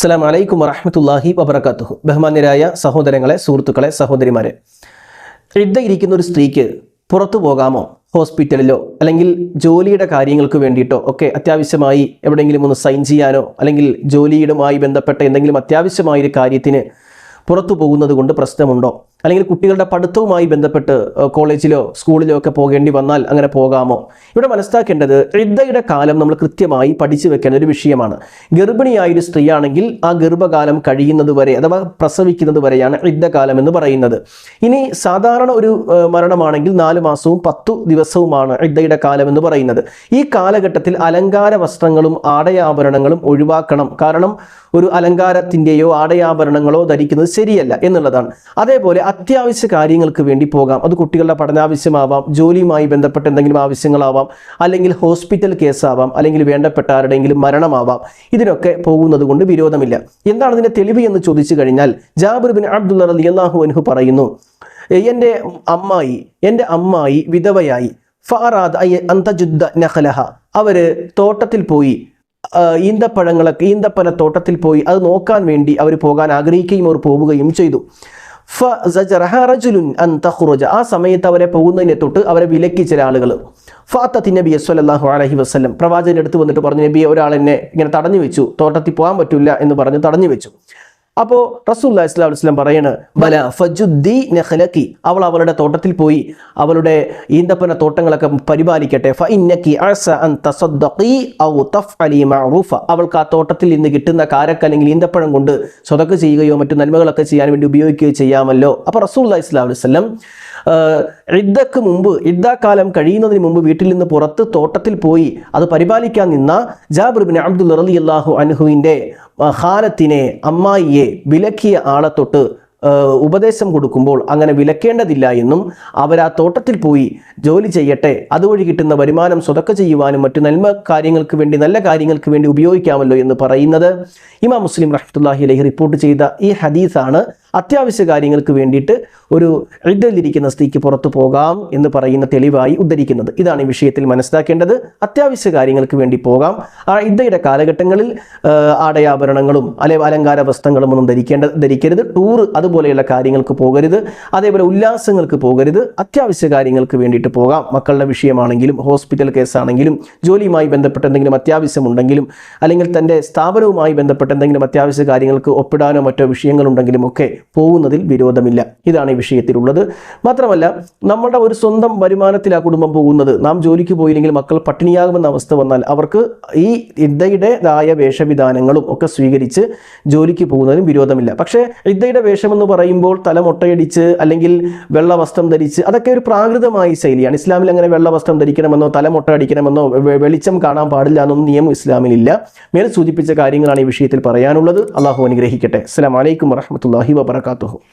അസ്സാം വലൈക്കും വറഹമത്തല്ലാഹി വബർക്കാത്തുഹു ബഹുമാന്യരായ സഹോദരങ്ങളെ സുഹൃത്തുക്കളെ സഹോദരിമാരെ. ഇരിക്കുന്ന ഒരു സ്ത്രീക്ക് പുറത്തു പോകാമോ? ഹോസ്പിറ്റലിലോ അല്ലെങ്കിൽ ജോലിയുടെ കാര്യങ്ങൾക്ക് വേണ്ടിയിട്ടോ ഒക്കെ അത്യാവശ്യമായി എവിടെയെങ്കിലും ഒന്ന് സൈൻ ചെയ്യാനോ അല്ലെങ്കിൽ ജോലിയുമായി ബന്ധപ്പെട്ട എന്തെങ്കിലും അത്യാവശ്യമായ ഒരു കാര്യത്തിന് പുറത്തു പോകുന്നത് കൊണ്ട് പ്രശ്നമുണ്ടോ? അല്ലെങ്കിൽ കുട്ടികളുടെ പഠിത്തവുമായി ബന്ധപ്പെട്ട് കോളേജിലോ സ്കൂളിലോ ഒക്കെ പോകേണ്ടി വന്നാൽ അങ്ങനെ പോകാമോ? ഇവിടെ മനസ്സിലാക്കേണ്ടത് ഇദ്ദയുടെ കാലം നമ്മൾ കൃത്യമായി പഠിച്ചു വെക്കേണ്ട ഒരു വിഷയമാണ്. ഗർഭിണിയായ ഒരു സ്ത്രീയാണെങ്കിൽ ആ ഗർഭകാലം കഴിയുന്നത് വരെ അഥവാ പ്രസവിക്കുന്നത് വരെയാണ് ഇദ്ദകാലം എന്ന് പറയുന്നത്. ഇനി സാധാരണ ഒരു മരണമാണെങ്കിൽ നാല് മാസവും പത്തു ദിവസവുമാണ് ഇദ്ദയുടെ കാലം എന്ന് പറയുന്നത്. ഈ കാലഘട്ടത്തിൽ അലങ്കാര വസ്ത്രങ്ങളും ആടയാഭരണങ്ങളും ഒഴിവാക്കണം. കാരണം ഒരു അലങ്കാരത്തിന്റെയോ ആടയാഭരണങ്ങളോ ധരിക്കുന്നത് ശരിയല്ല എന്നുള്ളതാണ്. അതേപോലെ അത്യാവശ്യ കാര്യങ്ങൾക്ക് വേണ്ടി പോകാം. അത് കുട്ടികളുടെ പഠനാവശ്യമാവാം ജോലിയുമായി ബന്ധപ്പെട്ട എന്തെങ്കിലും ആവശ്യങ്ങളാവാം അല്ലെങ്കിൽ ഹോസ്പിറ്റൽ കേസാവാം അല്ലെങ്കിൽ വേണ്ടപ്പെട്ട ആരുടെയെങ്കിലും മരണമാവാം. ഇതിനൊക്കെ പോകുന്നത് കൊണ്ട് വിരോധമില്ല. എന്താണ് ഇതിന്റെ തെളിവ് എന്ന് ചോദിച്ചു കഴിഞ്ഞാൽ ജാബിർ ബിൻ അബ്ദുള്ള റലി അള്ളാഹു അൻഹു പറയുന്നു എന്റെ അമ്മായി എന്റെ അമ്മായി വിധവയായി. ഫാറാദ് അന്തജുദ്ദ നഖലഹ. അവർ തോട്ടത്തിൽ പോയി ഈന്തപ്പഴങ്ങളൊക്കെ ഈന്തപ്പന തോട്ടത്തിൽ പോയി അത് നോക്കാൻ വേണ്ടി അവർ പോകാൻ ആഗ്രഹിക്കുകയും അവർ പോവുകയും ചെയ്തു. ആ സമയത്ത് അവരെ പോകുന്നതിനെ തൊട്ട് അവരെ വിലക്കി ചില ആളുകൾ ഫാത്തത്തി നബി സ്വല്ലല്ലാഹു അലഹി വസ്ലം പ്രവാചകന്റെ അടുത്ത് വന്നിട്ട് പറഞ്ഞു നബി ഒരാൾ എന്നെ ഇങ്ങനെ തടഞ്ഞു വെച്ചു. തോട്ടത്തിൽ പോകാൻ പറ്റില്ല എന്ന് പറഞ്ഞ് തടഞ്ഞു വെച്ചു. അപ്പോൾ റസൂല്ലാ ഇസ്ലാം ഇസ്ലാം പറയാണ് ബല ഫജുദ്ദി നഖലക്കി അവൾ അവളുടെ തോട്ടത്തിൽ പോയി അവളുടെ ഈന്തപ്പന തോട്ടങ്ങളൊക്കെ പരിപാലിക്കട്ടെ. ഫഇന്നക്കി അസ അൻ ഔ തഫ്അലി മഅറൂഫ. അവൾക്ക് ആ തോട്ടത്തിൽ നിന്ന് കിട്ടുന്ന കാരക്ക അല്ലെങ്കിൽ ഈന്തപ്പഴം കൊണ്ട് സ്വതക്ക് ചെയ്യുകയോ മറ്റു നന്മകളൊക്കെ ചെയ്യാൻ വേണ്ടി ഉപയോഗിക്കുകയോ ചെയ്യാമല്ലോ. അപ്പോൾ റസൂല്ലാ ഇസ്ലാം വസ്ലം ഇദ്ദക്ക് മുമ്പ് ഇദ്ദാക്കാലം കഴിയുന്നതിന് മുമ്പ് വീട്ടിൽ നിന്ന് പുറത്ത് തോട്ടത്തിൽ പോയി അത് പരിപാലിക്കാൻ നിന്ന ജാബിർബിൻ അബ്ദുൽ റലി അള്ളാഹു അനുഹുവിന്റെ ഹാലത്തിനെ അമ്മായിയെ വിലക്കിയ ആളെ തൊട്ട് ഉപദേശം കൊടുക്കുമ്പോൾ അങ്ങനെ വിലക്കേണ്ടതില്ല എന്നും അവർ ആ തോട്ടത്തിൽ പോയി ജോലി ചെയ്യട്ടെ അതുവഴി കിട്ടുന്ന വരുമാനം സ്വതക്ക ചെയ്യുവാനും മറ്റു നന്മ കാര്യങ്ങൾക്ക് വേണ്ടി നല്ല കാര്യങ്ങൾക്ക് വേണ്ടി ഉപയോഗിക്കാമല്ലോ എന്ന് പറയുന്നത് ഇമാം മുസ്ലിം റഹ്മത്തുല്ലാഹി അലഹി റിപ്പോർട്ട് ചെയ്ത ഈ ഹദീസാണ് അത്യാവശ്യ കാര്യങ്ങൾക്ക് വേണ്ടിയിട്ട് ഒരു ഇടയിലിരിക്കുന്ന സ്ത്രീക്ക് പുറത്തു പോകാം എന്ന് പറയുന്ന തെളിവായി ഉദ്ധരിക്കുന്നത്. ഇതാണ് ഈ വിഷയത്തിൽ മനസ്സിലാക്കേണ്ടത്. അത്യാവശ്യ കാര്യങ്ങൾക്ക് വേണ്ടി പോകാം. ആ ഇദ്ദയുടെ കാലഘട്ടങ്ങളിൽ ആടയാഭരണങ്ങളും അല്ലെ അലങ്കാര വസ്ത്രങ്ങളും ഒന്നും ധരിക്കേണ്ട ധരിക്കരുത്. ടൂർ അതുപോലെയുള്ള കാര്യങ്ങൾക്ക് പോകരുത്. അതേപോലെ ഉല്ലാസങ്ങൾക്ക് പോകരുത്. അത്യാവശ്യ കാര്യങ്ങൾക്ക് വേണ്ടിയിട്ട് പോകാം. മക്കളുടെ വിഷയമാണെങ്കിലും ഹോസ്പിറ്റൽ കേസാണെങ്കിലും ജോലിയുമായി ബന്ധപ്പെട്ട എന്തെങ്കിലും അത്യാവശ്യമുണ്ടെങ്കിലും അല്ലെങ്കിൽ തന്റെ സ്ഥാപനവുമായി ബന്ധപ്പെട്ട എന്തെങ്കിലും അത്യാവശ്യ കാര്യങ്ങൾക്ക് ഒപ്പിടാനോ മറ്റോ വിഷയങ്ങളുണ്ടെങ്കിലും ഒക്കെ പോകുന്നതിൽ വിരോധമില്ല. ഇതാണ് ഈ വിഷയത്തിലുള്ളത്. മാത്രമല്ല നമ്മുടെ ഒരു സ്വന്തം വരുമാനത്തിൽ ആ കുടുംബം പോകുന്നത്. നാം ജോലിക്ക് പോയില്ലെങ്കിൽ മക്കൾ പട്ടിണിയാകുമെന്ന അവസ്ഥ വന്നാൽ അവർക്ക് ഈ ഇദ്ദയുടേതായ വേഷവിധാനങ്ങളും ഒക്കെ സ്വീകരിച്ച് ജോലിക്ക് പോകുന്നതിനും വിരോധമില്ല. പക്ഷേ ഇദ്ദയുടെ വേഷമെന്ന് പറയുമ്പോൾ തല മുട്ടയടിച്ച് അല്ലെങ്കിൽ വെള്ളവസ്ത്രം ധരിച്ച് അതൊക്കെ ഒരു പ്രാകൃതമായ ശൈലിയാണ്. ഇസ്ലാമിൽ അങ്ങനെ വെള്ളവസ്ത്രം ധരിക്കണമെന്നോ തല മുട്ട അടിക്കണമെന്നോ വെളിച്ചം കാണാൻ പാടില്ല എന്നൊന്നും നിയമം ഇസ്ലാമിലില്ല. മേൽ സൂചിപ്പിച്ച കാര്യങ്ങളാണ് ഈ വിഷയത്തിൽ പറയാനുള്ളത്. അള്ളാഹു അനുഗ്രഹിക്കട്ടെ. അസ്സലാമു അലൈക്കും വറഹ്മത്തുള്ളാഹി வரகாத்துகும்